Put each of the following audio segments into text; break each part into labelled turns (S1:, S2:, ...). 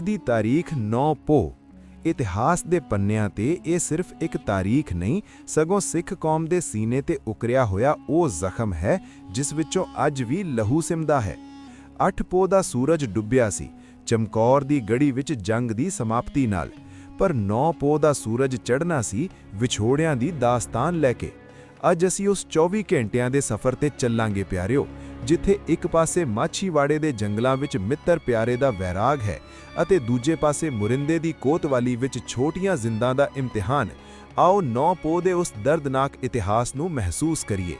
S1: ਦੀ ਤਾਰੀਖ 9 ਪੋ। ਇਤਿਹਾਸ ਦੇ ਪੰਨਿਆਂ ਤੇ ਇਹ ਸਿਰਫ ਇੱਕ ਤਾਰੀਖ ਨਹੀਂ, ਸਗੋਂ ਸਿੱਖ ਕੌਮ ਦੇ ਸੀਨੇ ਤੇ ਉਕਰਿਆ ਹੋਇਆ ਉਹ ਜ਼ਖਮ ਹੈ, ਜਿਸ ਵਿੱਚੋਂ ਅੱਜ ਵੀ ਲਹੂ ਸਿਮਦਾ ਹੈ। 8 ਪੋ ਦਾ ਸੂਰਜ ਡੁੱਬਿਆ ਸੀ, ਚਮਕੌਰ ਦੀ ਗੜੀ ਵਿੱਚ ਜੰਗ ਦੀ ਸਮਾਪਤੀ ਨਾਲ। ਪਰ 9 ਪੋ ਦਾ ਸੂਰਜ ਚੜ੍ਹਨਾ ਸੀ, ਵਿਛੋੜਿਆਂ ਦੀ ਦਾਸਤਾਨ ਲੈ ਕੇ। ਅੱਜ ਅਸੀਂ ਉਸ 24 ਘੰਟਿਆਂ ਦੇ ਸਫ਼ਰ ਤੇ ਚੱਲਾਂਗੇ, ਪਿਆਰਿਓ। ਜਿੱਥੇ ਇੱਕ ਪਾਸੇ ਮਾਛੀਵਾੜੇ ਦੇ ਜੰਗਲਾਂ ਵਿੱਚ ਮਿੱਤਰ ਪਿਆਰੇ ਦਾ ਵੈਰਾਗ ਹੈ ਅਤੇ ਦੂਜੇ ਪਾਸੇ ਮੁਰਿੰਦੇ ਦੀ ਕੋਤਵਾਲੀ ਵਿੱਚ ਛੋਟੀਆਂ ਜ਼ਿੰਦਾਂ ਦਾ ਇਮਤਿਹਾਨ, ਆਓ ਨੌ ਪੋ ਦੇ ਉਸ ਦਰਦਨਾਕ ਇਤਿਹਾਸ ਨੂੰ ਮਹਿਸੂਸ ਕਰੀਏ।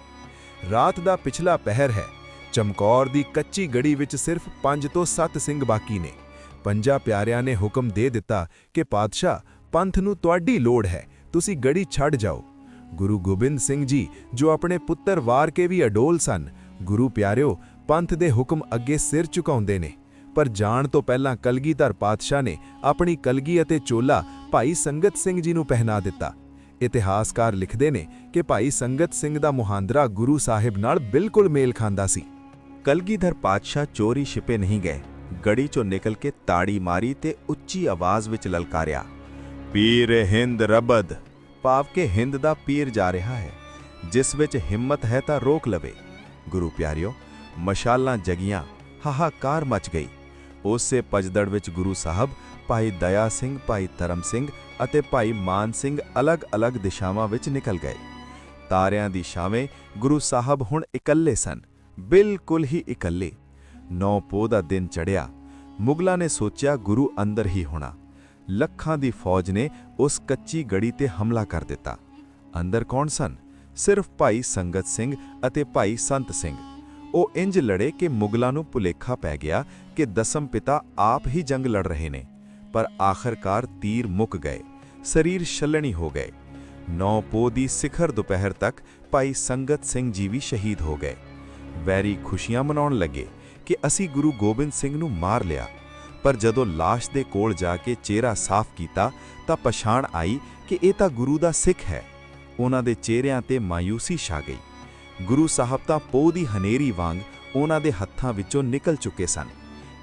S1: ਰਾਤ ਦਾ ਪਿਛਲਾ ਪਹਿਰ ਹੈ, ਚਮਕੌਰ ਦੀ ਕੱਚੀ ਗੜੀ ਵਿੱਚ ਸਿਰਫ 5 ਤੋਂ 7 ਸਿੰਘ ਬਾਕੀ ਨੇ। ਪੰਜਾਂ ਪਿਆਰਿਆਂ ਨੇ ਹੁਕਮ ਦੇ ਦਿੱਤਾ ਕਿ, ਪਾਤਸ਼ਾਹ, ਪੰਥ ਨੂੰ ਤੁਹਾਡੀ ਲੋੜ ਹੈ, ਤੁਸੀਂ ਗੜੀ ਛੱਡ ਜਾਓ। ਗੁਰੂ ਗੋਬਿੰਦ ਸਿੰਘ ਜੀ, ਜੋ ਆਪਣੇ ਪੁੱਤਰ ਵਾਰ ਕੇ ਵੀ ਅਡੋਲ ਸਨ ਗੁਰੂ ਪਿਆਰਿਓ, ਪੰਥ ਦੇ ਹੁਕਮ ਅੱਗੇ ਸਿਰ ਝੁਕਾਉਂਦੇ ਨੇ। ਪਰ ਜਾਣ ਤੋਂ ਪਹਿਲਾਂ ਕਲਗੀਧਰ ਪਾਤਸ਼ਾਹ ਨੇ ਆਪਣੀ ਕਲਗੀ ਅਤੇ ਚੋਲਾ ਭਾਈ ਸੰਗਤ ਸਿੰਘ ਜੀ ਨੂੰ ਪਹਿਨਾ ਦਿੱਤਾ। ਇਤਿਹਾਸਕਾਰ ਲਿਖਦੇ ਨੇ ਕਿ ਭਾਈ ਸੰਗਤ ਸਿੰਘ ਦਾ ਮੁਹਾਂਦਰਾ ਗੁਰੂ ਸਾਹਿਬ ਨਾਲ ਬਿਲਕੁਲ ਮੇਲ ਖਾਂਦਾ ਸੀ।
S2: ਕਲਗੀਧਰ ਪਾਤਸ਼ਾਹ ਚੋਰੀ ਛਿਪੇ ਨਹੀਂ ਗਏ। ਗੜੀ ਚੋਂ ਨਿਕਲ ਕੇ ਤਾੜੀ ਮਾਰੀ ਤੇ ਉੱਚੀ ਆਵਾਜ਼ ਵਿੱਚ ਲਲਕਾਰਿਆ, ਪੀਰ ਹਿੰਦ ਰਬਦ। ਭਾਵ ਕਿ ਹਿੰਦ ਦਾ ਪੀਰ ਜਾ ਰਿਹਾ ਹੈ। ਜਿਸ ਵਿੱਚ ਹਿੰਮਤ ਹੈ ਤਾਂ ਰੋਕ ਲਵੇ। ਗੁਰੂ ਪਿਆਰਿਓ, ਮਸ਼ਾਲਾਂ ਜਗੀਆਂ, ਹਾਹਾਕਾਰ ਮਚ ਗਈ। ਉਸੇ ਪਜਦੜ ਵਿੱਚ ਗੁਰੂ ਸਾਹਿਬ, ਭਾਈ ਦਇਆ ਸਿੰਘ, ਭਾਈ ਧਰਮ ਸਿੰਘ ਅਤੇ ਭਾਈ ਮਾਨ ਸਿੰਘ ਅਲੱਗ-ਅਲੱਗ ਦਿਸ਼ਾਵਾਂ ਵਿੱਚ ਨਿਕਲ ਗਏ। ਤਾਰਿਆਂ ਦੀ ਛਾਵੇਂ ਗੁਰੂ ਸਾਹਿਬ ਹੁਣ ਇਕੱਲੇ ਸਨ, ਬਿਲਕੁਲ ਹੀ ਇਕੱਲੇ। ਨੌ ਪੋਹ ਦਾ ਦਿਨ ਚੜਿਆ ਮੁਗਲਾਂ ਨੇ ਸੋਚਿਆ ਗੁਰੂ ਅੰਦਰ ਹੀ ਹੋਣਾ। ਲੱਖਾਂ ਦੀ ਫੌਜ ਨੇ ਉਸ ਕੱਚੀ ਗੜੀ ਤੇ ਹਮਲਾ ਕਰ ਦਿੱਤਾ। ਅੰਦਰ ਕੌਣ ਸਨ? ਸਿਰਫ ਭਾਈ ਸੰਗਤ ਸਿੰਘ ਅਤੇ ਭਾਈ ਸੰਤ ਸਿੰਘ। ਉਹ ਇੰਜ ਲੜੇ ਕਿ ਮੁਗਲਾਂ ਨੂੰ ਭੁਲੇਖਾ ਪੈ ਗਿਆ ਕਿ ਦਸਮ ਪਿਤਾ ਆਪ ਹੀ ਜੰਗ ਲੜ ਰਹੇ ਨੇ, ਪਰ ਆਖਰਕਾਰ ਤੀਰ ਮੁੱਕ ਗਏ, ਸਰੀਰ ਛਲਣੀ ਹੋ ਗਏ। ਨੌ ਪੋਹ ਦੀ ਸਿਖਰ ਦੁਪਹਿਰ ਤੱਕ ਭਾਈ ਸੰਗਤ ਸਿੰਘ ਜੀ ਵੀ ਸ਼ਹੀਦ ਹੋ ਗਏ। ਵੈਰੀ ਖੁਸ਼ੀਆਂ ਮਨਾਉਣ ਲੱਗੇ ਕਿ ਅਸੀਂ ਗੁਰੂ ਗੋਬਿੰਦ ਸਿੰਘ ਨੂੰ ਮਾਰ ਲਿਆ, ਪਰ ਜਦੋਂ ਲਾਸ਼ ਦੇ ਕੋਲ ਜਾ ਕੇ ਚਿਹਰਾ ਸਾਫ਼ ਕੀਤਾ ਤਾਂ ਪਛਾਣ ਆਈ ਕਿ ਇਹ ਤਾਂ ਗੁਰੂ ਦਾ ਸਿੱਖ ਹੈ। ਉਹਨਾਂ ਦੇ ਚਿਹਰਿਆਂ ਤੇ ਮਾਇੂਸੀ ਛਾ ਗਈ। ਗੁਰੂ ਸਾਹਿਬ ਤਾਂ ਪੋਹ ਦੀ ਹਨੇਰੀ ਵਾਂਗ ਉਹਨਾਂ ਦੇ ਹੱਥਾਂ ਵਿੱਚੋਂ ਨਿਕਲ ਚੁੱਕੇ ਸਨ।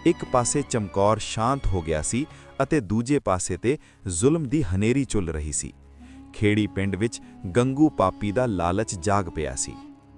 S2: ਇੱਕ ਪਾਸੇ ਚਮਕੌਰ ਸ਼ਾਂਤ ਹੋ ਗਿਆ ਸੀ ਅਤੇ ਦੂਜੇ ਪਾਸੇ ਤੇ ਜ਼ੁਲਮ ਦੀ ਹਨੇਰੀ ਚੁੱਲ ਰਹੀ ਸੀ। ਖੇੜੀ ਪਿੰਡ ਵਿੱਚ ਗੰਗੂ ਪਾਪੀ ਦਾ ਲਾਲਚ ਜਾਗ ਪਿਆ ਸੀ।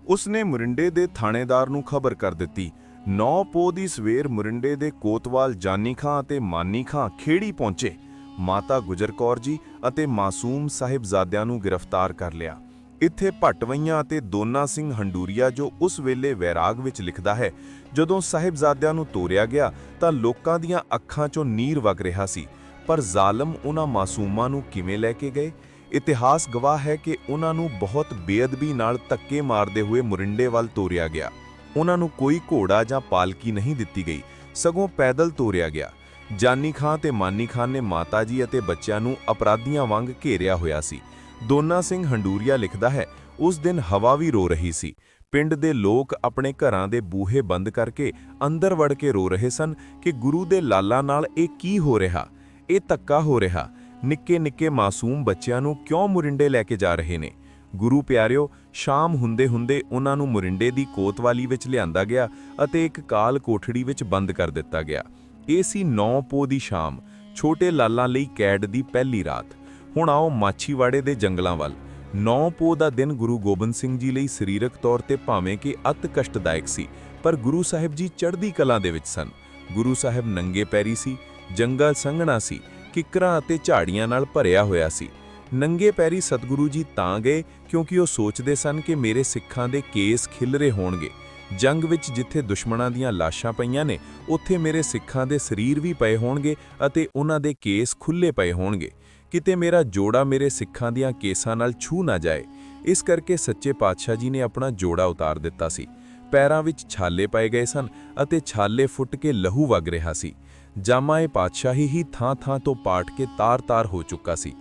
S3: ਉਸਨੇ ਮੁਰਿੰਡੇ ਦੇ ਥਾਣੇਦਾਰ ਨੂੰ ਖਬਰ ਕਰ ਦਿੱਤੀ। 9 ਪੋ ਦੀ ਸਵੇਰ ਮੁਰਿੰਡੇ ਦੇ ਕੋਤਵਾਲ ਜਾਨੀ ਖਾਂ ਅਤੇ ਮਾਨੀ ਖਾਂ ਖੇੜੀ ਪਹੁੰਚੇ। ਮਾਤਾ ਗੁਜਰ ਕੌਰ ਜੀ ਅਤੇ ਮਾਸੂਮ ਸਾਹਿਬਜ਼ਾਦਿਆਂ ਨੂੰ ਗ੍ਰਿਫਤਾਰ ਕਰ ਲਿਆ। ਇੱਥੇ ਭਟਵਈਆਂ ਅਤੇ ਦੋਨਾ ਸਿੰਘ ਹੰਡੂਰੀਆ ਜੋ ਉਸ ਵੇਲੇ ਵੈਰਾਗ ਵਿੱਚ ਲਿਖਦਾ ਹੈ, ਜਦੋਂ ਸਾਹਿਬਜ਼ਾਦਿਆਂ ਨੂੰ ਤੋਰਿਆ ਗਿਆ ਤਾਂ ਲੋਕਾਂ ਦੀਆਂ ਅੱਖਾਂ 'ਚੋਂ ਨੀਰ ਵਗ ਰਿਹਾ ਸੀ। ਪਰ ਜ਼ਾਲਮ ਉਹਨਾਂ ਮਾਸੂਮਾਂ ਨੂੰ ਕਿਵੇਂ ਲੈ ਕੇ ਗਏ? ਇਤਿਹਾਸ ਗਵਾਹ ਹੈ ਕਿ ਉਹਨਾਂ ਨੂੰ ਬਹੁਤ ਬੇਅਦਬੀ ਨਾਲ ਧੱਕੇ ਮਾਰਦੇ ਹੋਏ ਮੁਰਿੰਡੇ ਵੱਲ ਤੋਰਿਆ ਗਿਆ। ਉਹਨਾਂ ਨੂੰ ਕੋਈ ਘੋੜਾ ਜਾਂ ਪਾਲਕੀ ਨਹੀਂ ਦਿੱਤੀ ਗਈ, ਸਗੋਂ ਪੈਦਲ ਤੋਰਿਆ ਗਿਆ। ਜਾਨੀ ਖਾਂ ਤੇ ਮਾਨੀ ਖਾਨ ਨੇ ਮਾਤਾ ਜੀ ਅਤੇ ਬੱਚਿਆਂ ਨੂੰ ਅਪਰਾਧੀਆਂ ਵਾਂਗ ਘੇਰਿਆ ਹੋਇਆ ਸੀ। ਦੋਨਾ ਸਿੰਘ ਹੰਡੂਰੀਆ ਲਿਖਦਾ ਹੈ, ਉਸ ਦਿਨ ਹਵਾ ਵੀ ਰੋ ਰਹੀ ਸੀ। ਪਿੰਡ ਦੇ ਲੋਕ ਆਪਣੇ ਘਰਾਂ ਦੇ ਬੂਹੇ ਬੰਦ ਕਰਕੇ ਅੰਦਰ ਵੜ ਕੇ ਰੋ ਰਹੇ ਸਨ ਕਿ ਗੁਰੂ ਦੇ ਲਾਲਾ ਨਾਲ ਇਹ ਕੀ ਹੋ ਰਿਹਾ? ਇਹ ਧੱਕਾ ਹੋ ਰਿਹਾ। ਨਿੱਕੇ ਨਿੱਕੇ ਮਾਸੂਮ ਬੱਚਿਆਂ ਨੂੰ ਕਿਉਂ ਮੁਰਿੰਡੇ ਲੈ ਕੇ ਜਾ ਰਹੇ ਨੇ? ਗੁਰੂ ਪਿਆਰਿਓ, ਸ਼ਾਮ ਹੁੰਦੇ ਹੁੰਦੇ ਉਹਨਾਂ ਨੂੰ ਮੁਰਿੰਡੇ ਦੀ ਕੋਤਵਾਲੀ ਵਿੱਚ ਲਿਆਂਦਾ ਗਿਆ ਅਤੇ ਇੱਕ ਕਾਲ ਕੋਠੜੀ ਵਿੱਚ ਬੰਦ ਕਰ ਦਿੱਤਾ ਗਿਆ। ਇਹ ਸੀ 9 ਪੋ ਦੀ ਸ਼ਾਮ, ਛੋਟੇ ਲਾਲਾਂ ਲਈ ਕੈਡ ਦੀ ਪਹਿਲੀ ਰਾਤ। ਹੁਣ ਆਓ ਮਾਛੀਵਾੜੇ ਦੇ ਜੰਗਲਾਂ ਵੱਲ। 9 ਪੋ ਦਾ ਦਿਨ ਗੁਰੂ ਗੋਬਿੰਦ ਸਿੰਘ ਜੀ ਲਈ ਸਰੀਰਕ ਤੌਰ ਤੇ ਭਾਵੇਂ ਕਿ ਅਤ ਕਸ਼ਟਦਾਇਕ ਸੀ, ਪਰ ਗੁਰੂ ਸਾਹਿਬ ਜੀ ਚੜ੍ਹਦੀ ਕਲਾ ਦੇ ਵਿੱਚ ਸਨ। ਗੁਰੂ ਸਾਹਿਬ ਨੰਗੇ ਪੈਰੀ ਸੀ, ਜੰਗਲ ਸੰਘਣਾ ਸੀ, ਕਿਕਰਾਂ ਅਤੇ ਝਾੜੀਆਂ ਨਾਲ ਭਰਿਆ ਹੋਇਆ ਸੀ। ਨੰਗੇ ਪੈਰੀ ਸਤਿਗੁਰੂ ਜੀ ਤਾਂ ਗਏ ਕਿਉਂਕਿ ਉਹ ਸੋਚਦੇ ਸਨ ਕਿ ਮੇਰੇ ਸਿੱਖਾਂ ਦੇ ਕੇਸ ਖਿਲਰੇ ਹੋਣਗੇ। ਜੰਗ ਵਿੱਚ ਜਿੱਥੇ ਦੁਸ਼ਮਣਾਂ ਦੀਆਂ ਲਾਸ਼ਾਂ ਪਈਆਂ ਨੇ, ਉੱਥੇ ਮੇਰੇ ਸਿੱਖਾਂ ਦੇ ਸਰੀਰ ਵੀ ਪਏ ਹੋਣਗੇ ਅਤੇ ਉਹਨਾਂ ਦੇ ਕੇਸ ਖੁੱਲੇ ਪਏ ਹੋਣਗੇ। ਕਿਤੇ ਮੇਰਾ ਜੋੜਾ ਮੇਰੇ ਸਿੱਖਾਂ ਦੀਆਂ ਕੇਸਾਂ ਨਾਲ ਛੂ ਨਾ ਜਾਏ। ਇਸ ਕਰਕੇ ਸੱਚੇ ਪਾਤਸ਼ਾਹ ਜੀ ਨੇ ਆਪਣਾ ਜੋੜਾ ਉਤਾਰ ਦਿੱਤਾ ਸੀ। ਪੈਰਾਂ ਵਿੱਚ ਛਾਲੇ ਪਏ ਗਏ ਸਨ ਅਤੇ ਛਾਲੇ ਫੁੱਟ ਕੇ ਲਹੂ ਵਗ ਰਿਹਾ ਸੀ। ਜਾਮਾਏ ਪਾਤਸ਼ਾਹੀ ਹੀ ਥਾਂ-ਥਾਂ ਤੋਂ ਪਾਟ ਕੇ ਤਾਰ-ਤਾਰ ਹੋ ਚੁੱਕਾ ਸੀ।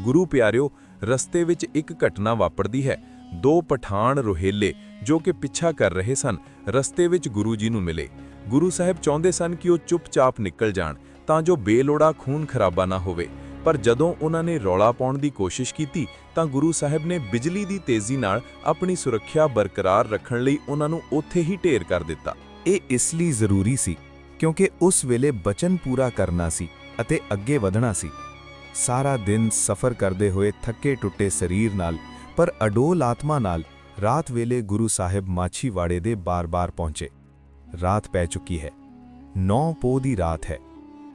S3: ਗੁਰੂ ਪਿਆਰਿਓ, ਰਸਤੇ ਵਿੱਚ ਇੱਕ ਘਟਨਾ ਵਾਪਰਦੀ ਹੈ ਦੋ ਪਠਾਨ ਰੋਹੇਲੇ ਜੋ ਕਿ ਪਿੱਛਾ ਕਰ ਰਹੇ ਸਨ, ਰਸਤੇ ਵਿੱਚ ਗੁਰੂ ਜੀ ਨੂੰ ਮਿਲੇ। ਗੁਰੂ ਸਾਹਿਬ ਚਾਹੁੰਦੇ ਸਨ ਕਿ ਉਹ ਚੁੱਪਚਾਪ ਨਿਕਲ ਜਾਣ, ਤਾਂ ਜੋ ਬੇਲੋੜਾ ਖੂਨ ਖਰਾਬਾ ਨਾ ਹੋਵੇ। ਪਰ ਜਦੋਂ ਉਹਨਾਂ ਨੇ ਰੌਲਾ ਪਾਉਣ ਦੀ ਕੋਸ਼ਿਸ਼ ਕੀਤੀ, ਤਾਂ ਗੁਰੂ ਸਾਹਿਬ ਨੇ ਬਿਜਲੀ ਦੀ ਤੇਜ਼ੀ ਨਾਲ ਆਪਣੀ ਸੁਰੱਖਿਆ ਬਰਕਰਾਰ ਰੱਖਣ ਲਈ ਉਹਨਾਂ ਨੂੰ ਉੱਥੇ ਹੀ ਢੇਰ ਕਰ ਦਿੱਤਾ।
S1: ਇਹ ਇਸ ਲਈ ਜ਼ਰੂਰੀ ਸੀ, ਕਿਉਂਕਿ ਉਸ ਵੇਲੇ ਬਚਨ ਪੂਰਾ ਕਰਨਾ ਸੀ
S3: ਅਤੇ ਅੱਗੇ ਵਧਣਾ ਸੀ। ਸਾਰਾ ਦਿਨ ਸਫ਼ਰ ਕਰਦੇ ਹੋਏ ਥੱਕੇ ਟੁੱਟੇ ਸਰੀਰ ਨਾਲ ਪਰ ਅਡੋਲ ਆਤਮਾ ਨਾਲ ਰਾਤ ਵੇਲੇ ਗੁਰੂ ਸਾਹਿਬ ਮਾਛੀਵਾੜੇ ਦੇ ਬਾਰ-ਬਾਰ ਪਹੁੰਚੇ। ਰਾਤ ਪੈ ਚੁੱਕੀ ਹੈ। 9 ਪੋ ਦੀ ਰਾਤ ਹੈ।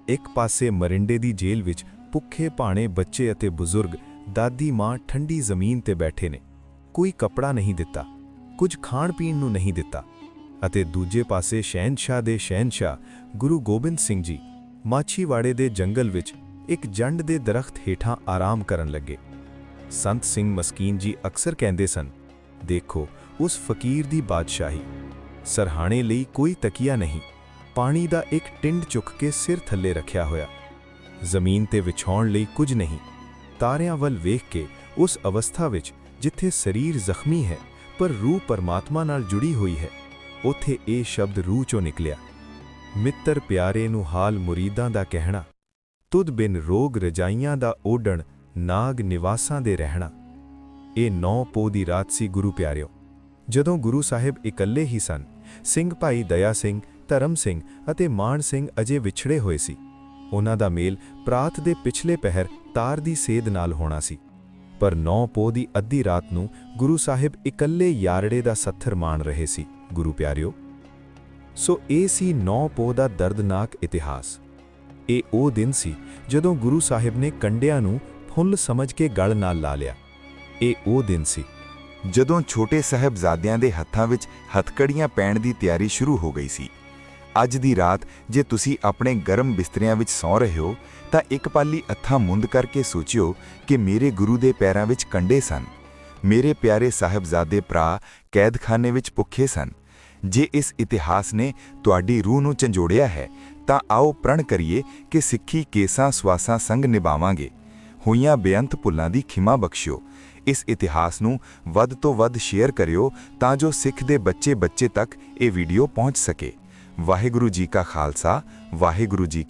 S3: ਇੱਕ ਪਾਸੇ ਮਰਿੰਡੇ ਦੀ ਜੇਲ੍ਹ ਵਿੱਚ ਭੁੱਖੇ ਭਾਣੇ ਬੱਚੇ ਅਤੇ ਬਜ਼ੁਰਗ ਦਾਦੀ ਮਾਂ ਠੰਡੀ ਜ਼ਮੀਨ ਤੇ ਬੈਠੇ ਨੇ। ਕੋਈ ਕਪੜਾ ਨਹੀਂ ਦਿੱਤਾ, ਕੁਝ ਖਾਣ ਪੀਣ ਨੂੰ ਨਹੀਂ ਦਿੱਤਾ ਅਤੇ ਦੂਜੇ ਪਾਸੇ ਸ਼ਹਿਨशाह ਦੇ ਸ਼ਹਿਨशाह ਗੁਰੂ ਗੋਬਿੰਦ ਸਿੰਘ ਜੀ ਮਾਛੀਵਾੜੇ ਦੇ ਜੰਗਲ ਵਿੱਚ ਇੱਕ ਜੰਡ ਦੇ ਦਰਖਤ ਹੇਠਾਂ ਆਰਾਮ ਕਰਨ ਲੱਗੇ। ਸੰਤ ਸਿੰਘ ਮਸਕੀਨ ਜੀ ਅਕਸਰ ਕਹਿੰਦੇ ਸਨ, ਦੇਖੋ, ਉਸ ਫਕੀਰ ਦੀ ਬਾਦਸ਼ਾਹੀ। ਸਰਹਾਣੇ ਲਈ ਕੋਈ ਤਕੀਆ ਨਹੀਂ। ਪਾਣੀ ਦਾ ਇੱਕ ਟਿੰਡ ਚੁੱਕ ਕੇ ਸਿਰ ਥੱਲੇ ਰੱਖਿਆ ਹੋਇਆ। ਜ਼ਮੀਨ ਤੇ ਵਿਛਾਉਣ ਲਈ ਕੁਝ ਨਹੀਂ। ਤਾਰਿਆਂ ਵੱਲ ਵੇਖ ਕੇ ਉਸ ਅਵਸਥਾ ਵਿੱਚ ਜਿੱਥੇ ਸਰੀਰ ਜ਼ਖਮੀ ਹੈ, ਪਰ ਰੂਹ ਪਰਮਾਤਮਾ ਨਾਲ ਜੁੜੀ ਹੋਈ ਹੈ, ਉਥੇ ਇਹ ਸ਼ਬਦ ਰੂਹ ਚੋਂ ਨਿਕਲਿਆ। ਮਿੱਤਰ ਪਿਆਰੇ ਨੂੰ ਹਾਲ ਮੁਰੀਦਾਂ ਦਾ ਕਹਿਣਾ, ਤੁਧ ਬਿਨ ਰੋਗ ਰਜਾਈਆਂ ਦਾ ਓਡਣ ਨਾਗ ਨਿਵਾਸਾਂ ਦੇ ਰਹਿਣਾ। ਇਹ ਨੌ ਪੋਹ ਦੀ ਰਾਤ ਸੀ ਗੁਰੂ ਪਿਆਰਿਓ। ਜਦੋਂ ਗੁਰੂ ਸਾਹਿਬ ਇਕੱਲੇ ਹੀ ਸਨ, ਸਿੰਘ ਭਾਈ ਦਇਆ ਸਿੰਘ, ਧਰਮ ਸਿੰਘ ਅਤੇ ਮਾਨ ਸਿੰਘ ਅਜੇ ਵਿਛੜੇ ਹੋਏ ਸੀ। ਉਹਨਾਂ ਦਾ ਮੇਲ ਪ੍ਰਾਤ ਦੇ ਪਿਛਲੇ ਪਹਿਰ ਤਾਰ ਦੀ ਸੇਧ ਨਾਲ ਹੋਣਾ ਸੀ। ਪਰ ਨੌ ਪੋਹ ਦੀ ਅੱਧੀ ਰਾਤ ਨੂੰ ਗੁਰੂ ਸਾਹਿਬ ਇਕੱਲੇ ਯਾਰੜੇ ਦਾ ਸੱਥਰ ਮਾਣ ਰਹੇ ਸੀ, ਗੁਰੂ ਪਿਆਰਿਓ। ਸੋ ਇਹ ਸੀ ਨੌ ਪੋਹ ਦਾ ਦਰਦਨਾਕ ਇਤਿਹਾਸ। ਇਹ ਉਹ ਦਿਨ ਸੀ ਜਦੋਂ ਗੁਰੂ ਸਾਹਿਬ ਨੇ ਕੰਡਿਆਂ ਨੂੰ ਫੁੱਲ ਸਮਝ ਕੇ ਗਲ ਨਾਲ ਲਾ ਲਿਆ। ਇਹ ਉਹ ਦਿਨ ਸੀ
S4: ਜਦੋਂ ਛੋਟੇ ਸਾਹਿਬਜ਼ਾਦਿਆਂ ਦੇ ਹੱਥਾਂ ਵਿੱਚ ਹੱਥਕੜੀਆਂ ਪੈਣ ਦੀ ਤਿਆਰੀ ਸ਼ੁਰੂ ਹੋ ਗਈ ਸੀ। ਅੱਜ ਦੀ ਰਾਤ ਜੇ ਤੁਸੀਂ ਆਪਣੇ ਗਰਮ ਬਿਸਤਰਿਆਂ ਵਿੱਚ ਸੌਂ ਰਹੇ ਹੋ, ਤਾਂ ਇੱਕ ਪਾਲੀ ਅੱਥਾਂ ਮੁੰਦ ਕਰਕੇ ਸੋਚਿਓ ਕਿ ਮੇਰੇ ਗੁਰੂ ਦੇ ਪੈਰਾਂ ਵਿੱਚ ਕੰਡੇ ਸਨ। ਮੇਰੇ ਪਿਆਰੇ ਸਾਹਿਬਜ਼ਾਦੇ ਭਰਾ ਕੈਦਖਾਨੇ ਵਿੱਚ ਭੁੱਖੇ ਸਨ। ਜੇ ਇਸ ਇਤਿਹਾਸ ਨੇ ਤੁਹਾਡੀ ਰੂਹ ਨੂੰ ਝੰਜੋੜਿਆ ਹੈ, ਤਾਂ ਆਓ ਪ੍ਰਣ ਕਰੀਏ ਕਿ ਸਿੱਖੀ ਕੇਸਾਂ ਸਵਾਸਾਂ ਸੰਗ ਨਿਭਾਵਾਂਗੇ। ਹੋਈਆਂ ਬੇਅੰਤ ਭੁੱਲਾਂ ਦੀ ਖਿਮਾ ਬਖਸ਼ਿਓ। ਇਸ ਇਤਿਹਾਸ ਨੂੰ ਵੱਧ ਤੋਂ ਵੱਧ ਸ਼ੇਅਰ ਕਰਿਓ ਤਾਂ ਜੋ ਸਿੱਖ ਦੇ ਬੱਚੇ ਬੱਚੇ ਤੱਕ ਇਹ ਵੀਡੀਓ ਪਹੁੰਚ ਸਕੇ। ਵਾਹਿਗੁਰੂ ਜੀ ਕਾ ਖਾਲਸਾ, ਵਾਹਿਗੁਰੂ ਜੀ ਕੀ